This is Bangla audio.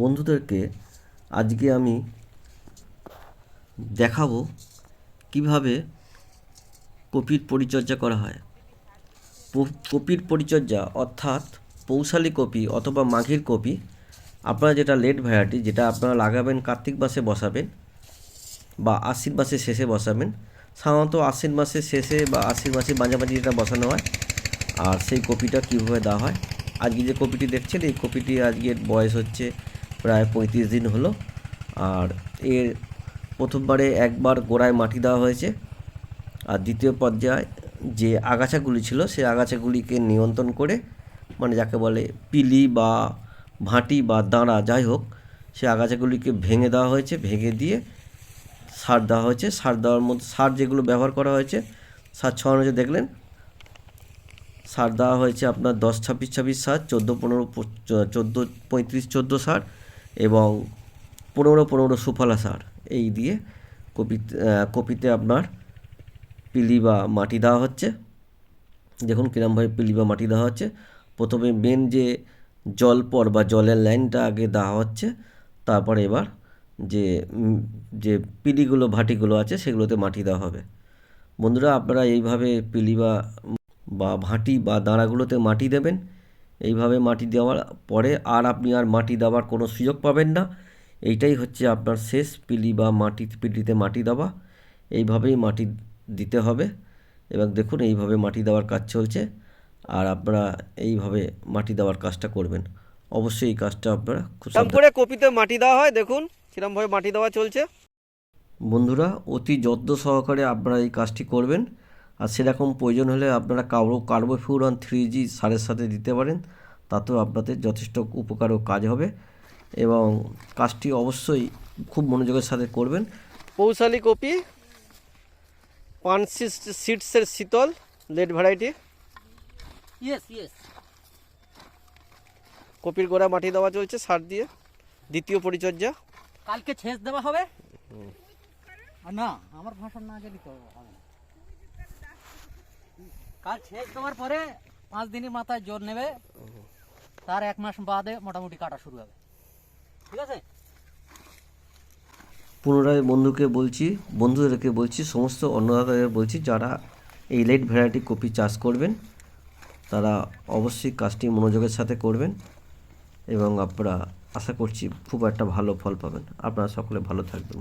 বন্ধুদেরকে আজকে আমি দেখাবো কীভাবে কপির পরিচর্যা করা হয়। কপির পরিচর্যা অর্থাৎ পৌশালী কপি অথবা মাঘের কপি। আপনারা যেটা লেট ভ্যারাইটি যেটা আপনারা লাগাবেন কার্তিক মাসে বসাবেন বা আশ্বিন মাসের শেষে বসাবেন, সাধারণত আশ্বিন মাসের শেষে বা আশ্বিন মাসের মাঝামাঝি যেটা বসানো হয় আর সেই কপিটা কীভাবে দেওয়া হয়। আজকে যে কপিটি দেখছেন, এই কপিটি আজকের বয়স হচ্ছে প্রায় পঁয়ত্রিশ দিন হলো। আর এর প্রথমবারে একবার গোড়ায় মাটি দেওয়া হয়েছে। আর দ্বিতীয় পর্যায়ে যে আগাছাগুলি ছিল, সেই আগাছাগুলিকে নিয়ন্ত্রণ করে মানে যাকে বলে পিলি বা ভাঁটি বা দাঁড়া যাই হোক, সেই আগাছাগুলিকে ভেঙে দেওয়া হয়েছে। ভেঙে দিয়ে সার দেওয়া হয়েছে। সার দেওয়ার মধ্যে, সার যেগুলো ব্যবহার করা হয়েছে, সার ছড়ানো হয়েছে, দেখলেন? সার দেওয়া হয়েছে আপনার দশ ছাব্বিশ ছাব্বিশ সার, চোদ্দ পনেরো চোদ্দ পঁয়ত্রিশ চোদ্দ সার এবং পনেরো পনেরো সুফলা সার এই দিয়ে কপি কপিতে আপনার পিলি বা মাটি দেওয়া হচ্ছে। দেখুন কিরমভাবে পিলি বা মাটি দেওয়া হচ্ছে। প্রথমে মেন যে জল পর বা জলের লাইনটা আগে দেওয়া হচ্ছে, তারপরে এবার যে যে পিলিগুলো, ভাটিগুলো আছে সেগুলোতে মাটি দেওয়া হবে। বন্ধুরা, আপনারা এইভাবে পিলি বা বা ভাটি বা দাঁড়াগুলোতে মাটি দেবেন। এইভাবে মাটি দেওয়ার পরে আর আপনি আর মাটি দেওয়ার কোনো সুযোগ পাবেন না। এইটাই হচ্ছে আপনার শেষ পিলি বা মাটি পিলিতে মাটি দেওয়া। এইভাবেই মাটি দিতে হবে এবং দেখুন এইভাবে মাটি দেওয়ার কাজ চলছে আর আপনারা এইভাবে মাটি দেওয়ার কাজটা করবেন। অবশ্যই এই কাজটা আপনারা খুব করে কপিতে মাটি দেওয়া হয় দেখুন কিরম ভাবে মাটি দেওয়া চলছে। বন্ধুরা অতি যত্ন সহকারে আপনারা এই কাজটি করবেন। আর সেরকম প্রয়োজন হলে আপনারা কার্বো কার্বোফিউরন থ্রি জি সারের সাথে দিতে পারেন। তাতেও আপনাদের যথেষ্ট উপকার ও কাজ হবে এবং কাজটি অবশ্যই খুব মনোযোগের সাথে করবেন। পৌশালী কপি পান সিটসের শীতল লেট ভ্যারাইটি। ইয়েস ইয়েস কপির গোড়া মাটি দেওয়া চলছে সার দিয়ে দ্বিতীয় পরিচর্যা। কালকে ছেঁচ দেওয়া হবে? না আমার ভাষণ না গেলে তো হবে কাল ছেঁচ দেওয়ার পরে পাঁচ দিনের মাথায় জোর নেবে। তার এক মাস বাদে মোটামুটি কাটা শুরু হবে। ঠিক আছে? পুনরায় বন্ধুকে বলছি, বন্ধুদেরকে বলছি, সমস্ত অন্নদাতাদের বলছি, যারা এই লেট ভ্যারাইটি কপি চাষ করবেন, তারা অবশ্যই কাজটি মনোযোগের সাথে করবেন এবং আপনারা আশা করছি খুব একটা ভালো ফল পাবেন। আপনারা সকলে ভালো থাকবেন